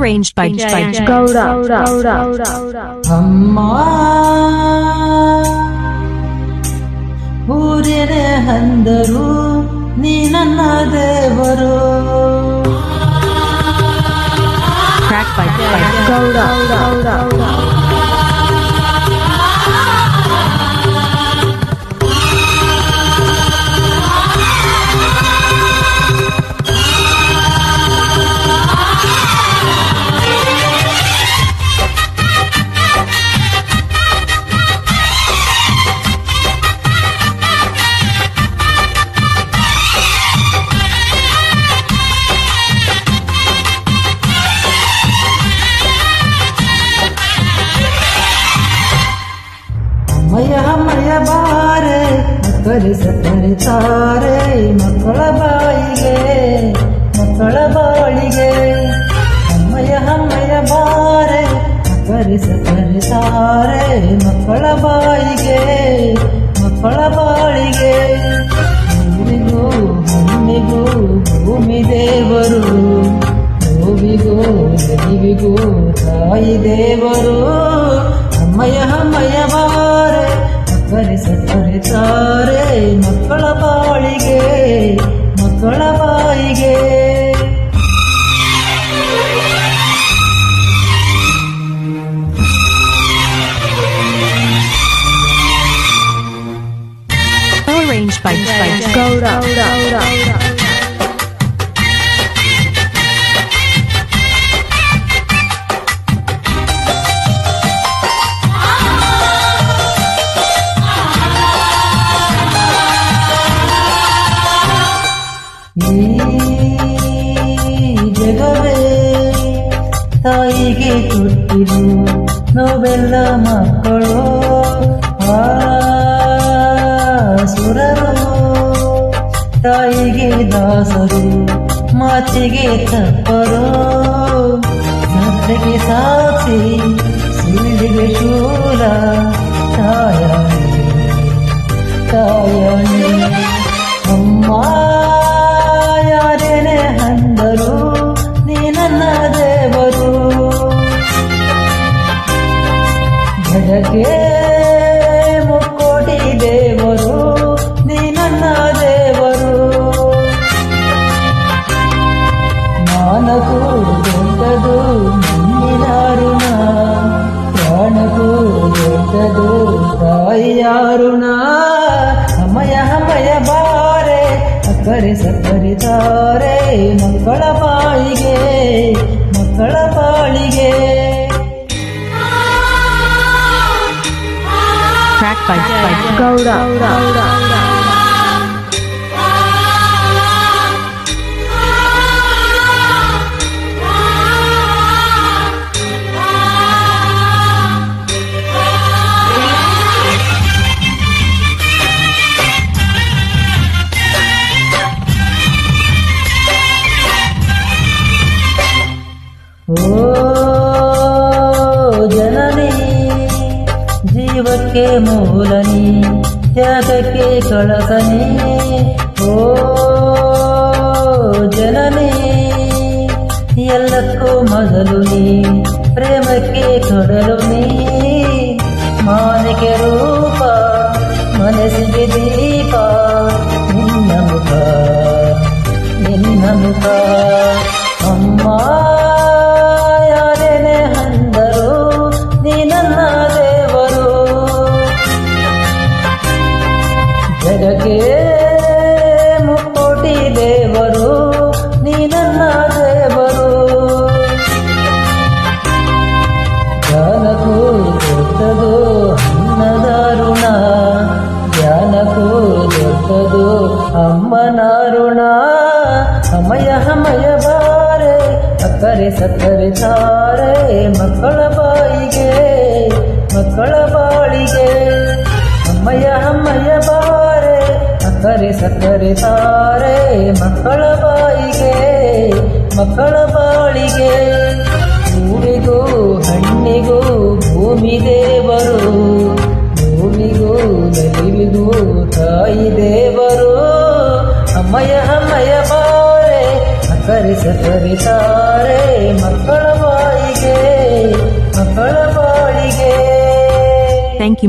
arranged by, by Gowda Gowda ಅಮ್ಮ ಊರಿನೇ ಅಂದರು ನೀ ನನ್ನ ದೇವರು track by, by ಕರಿಸ ಕರಿತಾರೆ ಮಕ್ಕಳ ಬಾಯಿಗೆ, ಮಕ್ಕಳ ಬಾಳಿಗೆ. ಅಮ್ಮಯ ಅಮ್ಮಯ ಬಾರೆ ಕರಿಸ ಕರಿತಾರೆ ಮಕ್ಕಳ ಬಾಯಿಗೆ, ಮಕ್ಕಳ ಬಾಳಿಗೆ. ಊರಿಗೂ ಹಣ್ಣಿಗೂ ಭೂಮಿ ದೇವರು, ನೋವಿಗೂ ದೇವಿಗೂ ತಾಯಿ ದೇವರು. ಅಮ್ಮಯ್ಯ ಅಮ್ಮಯ್ಯ ಬಾರೆ ಕರೆಸ ಕರೆತಾರೆ ಮಕ್ಕಳ ಬಾಳಿಗೆ ಮಕ್ಕಳ ಬಾಯಿಗೆ arranged by, by Gowda Gowda ಈ ಜಗವೇ ತಾಯಿಗೆ ಕೊಟ್ಟಿರು ನೋವೆಲ್ಲ ಮಕ್ಕಳು ಆ ಸುರರು ತಾಯಿಗೆ ದಾಸರು ಮಾತಿಗೆ ತಪ್ಪರು ಸತ್ಯಕ್ಕೆ ಸಾಕ್ಷಿ ಸುಳ್ಳಿಗೆ ಶೂಲ ತಾಯಣಿ ಜಗಕ್ಕೆ ಮುಕ್ಕೋಟಿ ದೇವರು, ನೀ ನನ್ನ ದೇವರು. ನಾನಕು ದೊಡ್ಡದು ನಿನ್ನಿನ ಋಣ ಪ್ರಾಣಕ್ಕೂ ದೊಡ್ಡದು ತಾಯಿಯಾರುಣ ಅಮಯ ಅಮಯ ಬಾರೆ, ಅಕ್ಕರೆ ಸಕ್ಕರಿತಾರೆ ಮಕ್ಕಳ ಬಾಯಿಗೆ phải phải câu đó câu đó Oh. ಜೀವಕ್ಕೆ ಮೂಲನಿ ತ್ಯಾಗಕ್ಕೆ ಕಳಸನಿ ಓ ಜನನಿ ಎಲ್ಲಕ್ಕೂ ಮೊದಲು ನೀ ಪ್ರೇಮಕ್ಕೆ ಕೊಡಲು ನೀ ಮಾನಿಗೆ ರೂಪ ಮನಸ್ಸಿಗೆ ದೀಪ ನಿನ್ನ ಮುಖ ನಿನ್ನ ಮುಖ ಜಗಕ್ಕೆ ಮುಕ್ಕೋಟಿ ದೇವರು ನೀನನ್ನ ದೇವರು. ಜ್ಞಾನಕ್ಕೂ ದೊಡ್ಡದು ಅನ್ನದಾರುಣ ಜ್ಞಾನಕ್ಕೂ ದೊಡ್ಡದು ಅಮ್ಮನಾರುಣ ಸಮಯ ಹಮಯ ಬಾರೆ ಅಕ್ಕರೆ ಸಕ್ಕರೆ ತಾರೆ ಮಕ್ಕಳ ಬಾಯಿಗೆ, ಮಕ್ಕಳ ಬಾಳಿಗೆ. ಬಾರೆ ಅಕ್ಕರೆ ಸಕ್ಕರೆ ತಾರೆ, ಮಕ್ಕಳ ಬಾಯಿಗೆ ಮಕ್ಕಳ ಬಾಳಿಗೆ. ಹೂವಿಗೂ ಹಣ್ಣಿಗೂ ಭೂಮಿ ದೇವರು ಭೂಮಿಗೂ ನಲಿವಿಗೂ, ತಾಯಿ ದೇವರು. ಅಮ್ಮಯ ಅಮ್ಮಯ ಬಾರೆ ಸಕ್ಕರೆ ಸಕ್ಕರೆ ತಾರೆ, ಮಕ್ಕಳ ಬಾಯಿಗೆ ಮಕ್ಕಳ ಬಾಳಿಗೆ. Thank you.